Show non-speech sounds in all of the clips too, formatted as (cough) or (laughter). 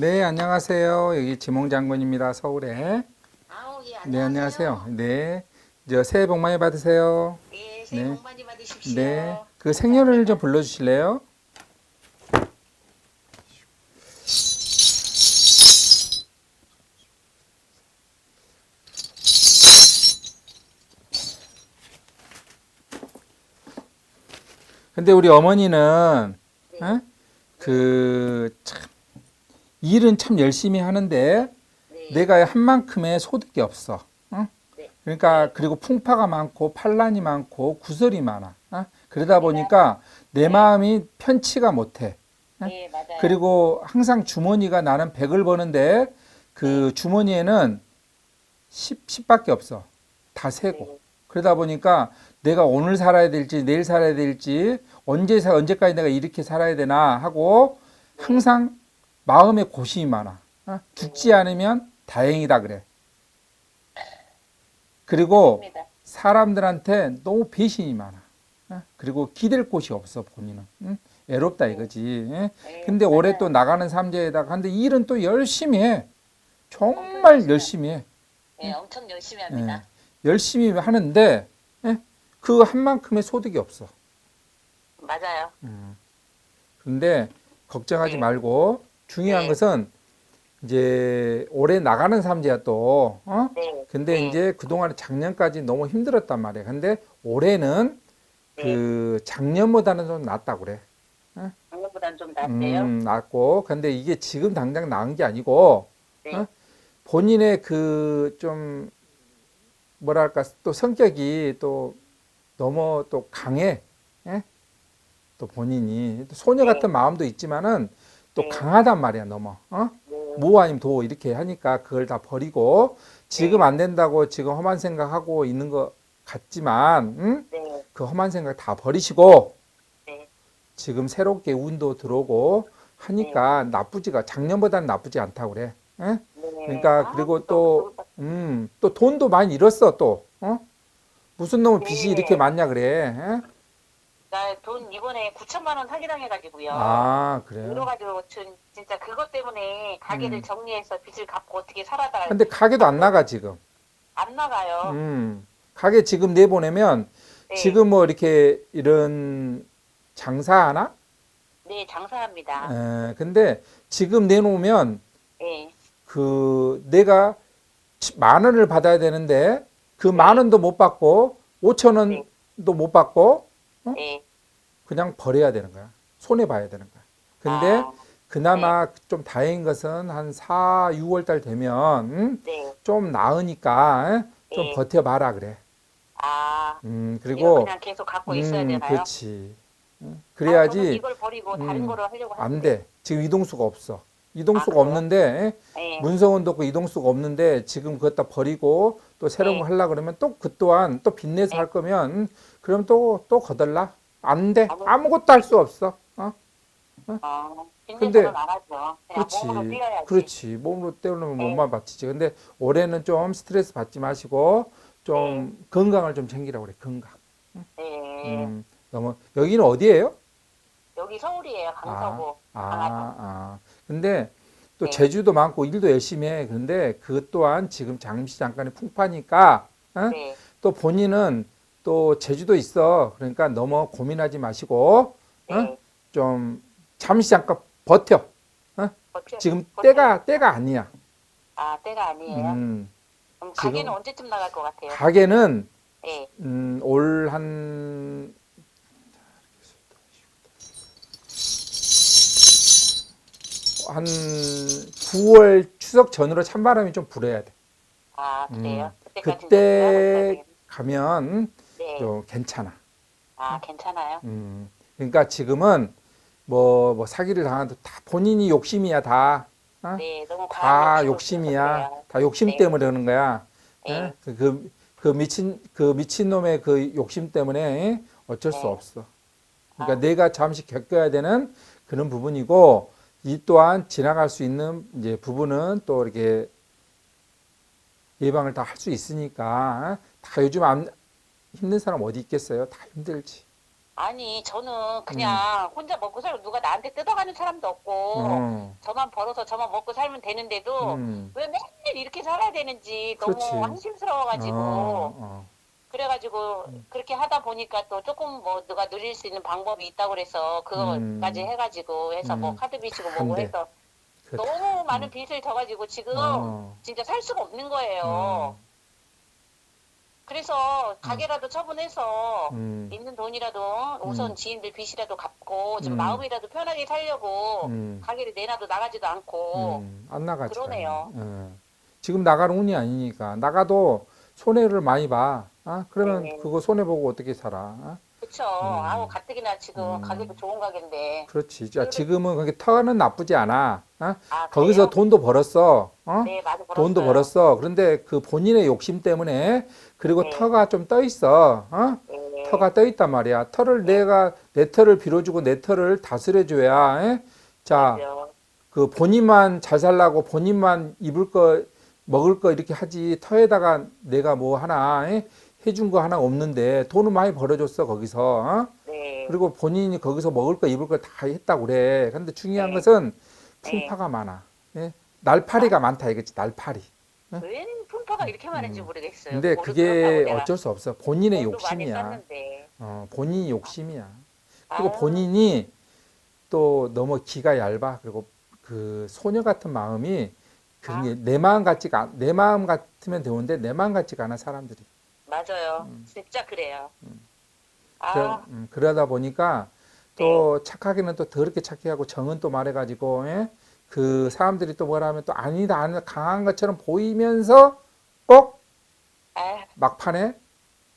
네, 안녕하세요. 여기 지몽 장군입니다. 서울에. 아우 예 안녕하세요. 네, 안녕하세요. 네. 저 새해 복 많이 받으세요. 예 새해 네. 복 많이 받으십시오. 네. 그 생년을 좀 불러 주실래요? 근데 우리 어머니는 네. 어? 그참 일은 참 열심히 하는데 네. 내가 한 만큼의 소득이 없어. 응? 네. 그러니까 그리고 풍파가 많고 판란이 많고 구설이 많아. 어? 그러다 보니까 내 마음이 편치가 못해. 네 맞아요. 그리고 항상 주머니가 나는 100을 버는데 그 주머니에는 10, 10밖에 없어. 다 세고. 네. 그러다 보니까 내가 오늘 살아야 될지 내일 살아야 될지 언제 사 언제까지 내가 이렇게 살아야 되나 하고 항상 마음에 고심이 많아. 어? 죽지 않으면 다행이다 그래. 그리고. 사람들한테 너무 배신이 많아. 어? 그리고 기댈 곳이 없어 본인은. 응? 애롭다 이거지. 예? 네, 근데 올해. 또 나가는 삼재에다가 근데 일은 또 열심히 해. 정말 열심히 해. 네 엄청 열심히 합니다. 예. 열심히 하는데 예? 그한 만큼의 소득이 없어. 맞아요. 근데 걱정하지 네. 말고 중요한 네. 것은 이제 올해 나가는 삼재야 또. 어? 네. 근데 네. 이제 그동안 작년까지 너무 힘들었단 말이야. 근데 올해는 네. 그 작년보다는 좀 낫다고 그래. 작년보다는 좀 낫대요. 음, 낫고. 근데 이게 지금 당장 나은 게 아니고 네. 어? 본인의 그 좀 뭐랄까 또 성격이 또 너무 또 강해. 예? 또 본인이 또 소녀 네. 같은 마음도 있지만은 또 네. 강하단 말이야 너무. 어? 네. 뭐 아니면 도 이렇게 하니까 그걸 다 버리고 지금 네. 안 된다고 지금 험한 생각하고 있는 것 같지만 응? 네. 그 험한 생각 다 버리시고 네. 지금 새롭게 운도 들어오고 하니까 나쁘지가 작년보다는 나쁘지 않다고 그래. 예? 네. 그러니까 아, 그리고 또 음, 또 돈도 많이 잃었어 또. 어? 무슨 놈의 빚이 네. 이렇게 많냐 그래. 예? 나 돈 이번에 9천만 원 사기당해가지고요. 아, 그래요. 진- 진짜 그것 때문에 가게를 음. 정리해서 빚을 갚고 어떻게 살아다 근데 가게도 안 나가 지금. 안 나가요. 음. 가게 지금 내보내면 네. 지금 뭐 이렇게 이런 장사하나? 네 장사합니다. 에, 근데 지금 내놓으면 네. 그 내가 만 원을 받아야 되는데 그 만 원도 못 받고 오천 네. 원도 못 받고 네. 그냥 버려야 되는 거야. 손해 봐야 되는 거야. 근데 아, 그나마 좀 다행인 것은 한 4, 6월 달 되면 음, 네. 좀 나으니까 에? 좀 네. 버텨봐라 그래. 아 음, 그리고 그냥 계속 갖고 있어야 음, 되나요? 그렇지. 음, 아, 그래야지 이걸 버리고 다른 음, 거를 하려고 안. 돼. 지금 이동수가 없어. 이동수가 아? 없는데 네. 문성원도 없고 이동수가 없는데 지금 그것다 버리고 또 새로운 네. 거 하려 그러면 또 그 또한 또 빚내서 네. 할 거면 그럼 또 또 거들라 안 돼. 아무- 아무것도 할 수 없어. 어? 어, 근데- 안 하죠. 그냥 그렇지. 그렇지. 몸으로 때우면 네. 몸만 받치지. 근데 올해는 좀 스트레스 받지 마시고 좀 건강을 좀 챙기라고 그래. 건강. 네. 음, 너무 여기는 어디예요? 여기 서울이에요. 강서구. 아, 강화도. 아. 근데 또 네. 제주도 많고 일도 열심히 해. 근데 그것 또한 지금 잠시 잠깐의 풍파니까 어? 네. 또 본인은 또 제주도 있어. 그러니까 너무 고민하지 마시고 어? 네. 좀 잠시 잠깐 버텨. 버텨- 지금 버텨- 때가 때가 아니야. 아 때가 아니에요. 음, 그럼 가게는 언제쯤 나갈 것 같아요? 가게는 네. 음, 올 한 한 9월 추석 전으로 찬바람이 좀 불어야 돼. 아 그래요? 그때까지 음. 그때 가면 네. 좀 괜찮아. 아 괜찮아요. 음, 그러니까 지금은 뭐, 뭐 사기를 당해도 다 본인이 욕심이야 다. 어? 네. 너무 다 욕심이야. 있어서요. 다 욕심 네. 때문에 그러는 거야. 네. 예? 그, 그, 그 미친 그 미친 놈의 그 욕심 때문에 어쩔 수 네. 없어. 그러니까 아. 내가 잠시 겪어야 되는 그런 부분이고 이 또한 지나갈 수 있는 이제 부분은 또 이렇게 예방을 다 할 수 있으니까 다 요즘 안 힘든 사람 어디 있겠어요? 다 힘들지. 아니 저는 그냥 혼자 먹고 살고 누가 나한테 뜯어가는 사람도 없고 어. 저만 벌어서 저만 먹고 살면 되는데도 음. 왜 맨날 이렇게 살아야 되는지 너무 그렇지. 한심스러워가지고 어, 어. 그래가지고 그렇게 하다 보니까 또 조금 뭐 누가 누릴 수 있는 방법이 있다고 그래서 그거까지 음. 해가지고 해서 뭐 음. 카드 빚이고 안 뭐고 돼. 해서 그- 너무 많은 빚을 져가지고 지금 어. 진짜 살 수가 없는 거예요. 어. 그래서 가게라도 처분해서 음. 있는 돈이라도 우선 음. 지인들 빚이라도 갚고 좀 음. 마음이라도 편하게 살려고 음. 가게를 내놔도 나가지도 않고 음, 안 나가지. 그러네요. 어. 지금 나가는 운이 아니니까 나가도 손해를 많이 봐. 아, 그러면 네. 그거 손해 보고 어떻게 살아? 아? 그쵸 음. 아우 가뜩이나 지금 음. 가게도 좋은 가게인데 그렇지. 자, 지금은 그게 터는 나쁘지 않아. 아? 아 거기서 그래요? 돈도 벌었어. 어? 네 많이 벌었어요 돈도 벌었어. 그런데 그 본인의 욕심 때문에 그리고 네. 터가 좀 떠 있어. 어? 네. 터가 떠 있단 말이야. 터를 내가 내 터를 빌어주고 내 터를 다스려 줘야. 에? 자, 그죠. 그 본인만 잘 살라고 본인만 입을 거 먹을 거 이렇게 하지 터에다가 내가 뭐 하나 에? 해준 거 하나 없는데 돈을 많이 벌어줬어 거기서 어? 네. 그리고 본인이 거기서 먹을 거 입을 거 다 했다고 그래 근데 중요한 네. 것은 네. 풍파가 많아 예? 날파리가 많다 이거지 날파리 웬 분파가 이렇게 많은지 모르겠어요 네? 음. 근데 뭐를 그게 어쩔 수 없어 본인의 욕심이야. 어, 본인이 욕심이야 그리고 아, 본인이 또 너무 기가 얇아. 그리고 그 소녀 같은 마음이 그런 아. 게내 마음 같지가 않- 내 마음 같으면 되는데 내 마음 같지가 않아 사람들이. 맞아요 진짜 그래요 음. 아 그래, 음, 그러다 보니까 또 착하기는 또 더럽게 착해 하고 정은 또 말해가지고 예? 그 사람들이 또 뭐라면 또 아니다 아니다 강한 것처럼 보이면서 꼭 아, 막판에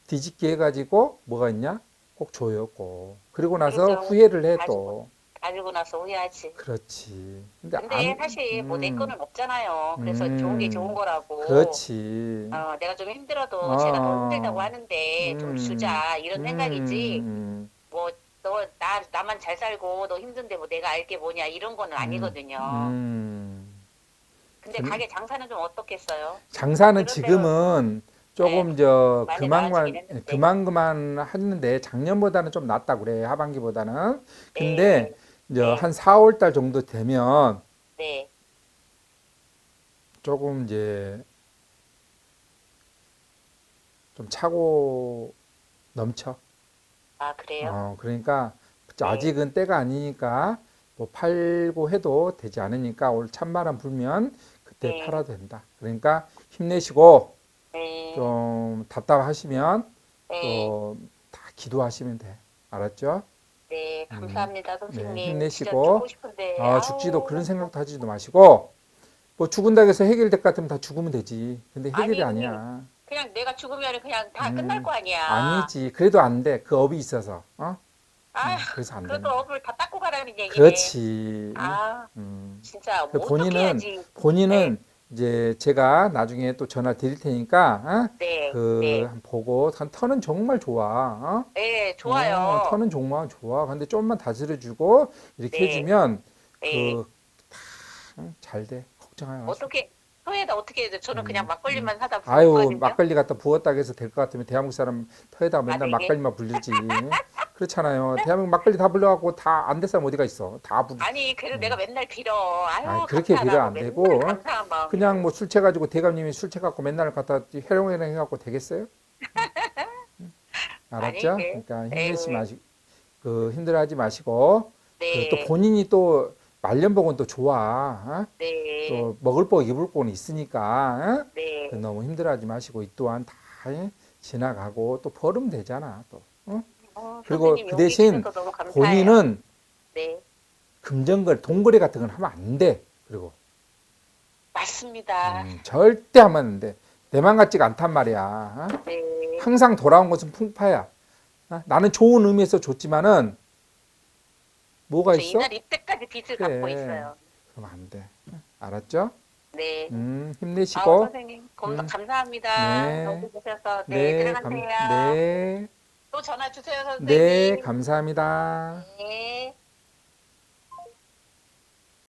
뒤집기 해가지고 뭐가 있냐 꼭 줘요 꼭 그리고 나서 그렇죠. 후회를 해. 또 가지고 나서 후회하지 그렇지 근데, 근데 안- 사실 뭐 내 음. 거는 없잖아요 그래서 음. 좋은 게 좋은 거라고 그렇지. 어, 내가 좀 힘들어도 어. 제가 더 힘들다고 하는데 좀 음. 주자 이런 생각이지 음, 뭐 너 나 나만 잘 살고 너 힘든데 뭐 내가 알게 뭐냐 이런 거는 아니거든요. 음. 근데 음. 가게 장사는 좀 어떻겠어요? 장사는 그런 지금은 조금 저 많이 그만 그만 했는데. 그만 그만 하는데 작년보다는 좀 낫다 그래 하반기보다는. 근데 이제 네. 한 4월 달 정도 되면 네. 조금 이제 좀 차고 넘쳐. 아 그래요? 어, 그러니까 네. 아직은 때가 아니니까 뭐 팔고 해도 되지 않으니까 올 찬바람 불면 그때 네. 팔아도 된다. 그러니까 힘내시고 네. 좀 답답하시면 네. 또다 기도하시면 돼. 알았죠? 네. 감사합니다 선생님. 네, 힘내시고. 진짜 죽고 싶은데. 아. 죽지도 그런 생각도 하지도 마시고 뭐 죽은다고 해서 해결될 것 같으면 다 죽으면 되지. 근데 해결이 아니, 아니야. 그냥 내가 죽으면 그냥 다 음. 끝날 거 아니야. 아니지. 그래도 안 돼. 그 업이 있어서. 어? 아, 음, 그래서 안 그래도 된다. 업을 다 닦고 가라는 얘기네. 그렇지. 아, 음. 진짜 그뭐 본인은? 본인은 이제 제가 나중에 또 전화 드릴 테니까 어? 네. 그 네. 한번 보고 한 터는 정말 좋아. 어? 네, 좋아요. 어, 터는 정말 좋아. 근데 좀만 다스려주고 이렇게 네. 해주면 네. 그다잘 돼. 걱정하지 마. 어떻게 토에다 어떻게 해야 돼? 저는 그냥 막걸리만 사다 음, 아유 부었거든요. 막걸리 갖다 부었다고 해서 될 것 같으면 대한민국 사람 터에다 맨날 아, 네. 막걸리만 불리지. (laughs) 그렇잖아요. 대한민국 막걸리 다 불려갖고 다안될 사람 어디가 있어. 다 부르. 아니 그래도 내가 맨날 빌어. 아유 아니, 그렇게 빌어 안 되고. 그냥 뭐 술 채가지고 대감님이 술 채갖고 맨날 갖다 해롱해롱 해갖고 되겠어요? 응? (laughs) 알았죠? 아니, 네. 그러니까 힘내시 에이. 마시 그 힘들어하지 마시고 네. 그 또 본인이 또 말년복은 또 좋아. 어? 네. 또 먹을 복 입을 복은 있으니까 어? 네. 그 너무 힘들어하지 마시고 이 또한 다 예? 지나가고 또 벌으면 되잖아 또. 어? 어, 그리고 선생님 그 대신. 본인은 네. 금전거래, 돈거래 같은 건 하면 안 돼. 그리고 맞습니다. 음, 절대 하면 안 돼. 내 맘 같지가 않단 말이야. 어? 네. 항상 돌아온 것은 풍파야. 어? 나는 좋은 의미에서 줬지만은 뭐가 저 있어? 이날 이때까지 빚을 그래. 갚고 있어요. 그럼 안 돼. 알았죠? 네. 음, 힘내시고. 선생님 감, 음. 감사합니다. 네. 너무 주셔서 네, 감, 들어가세요. 네, 또 전화 주세요 선생님. 네, 감사합니다. 네.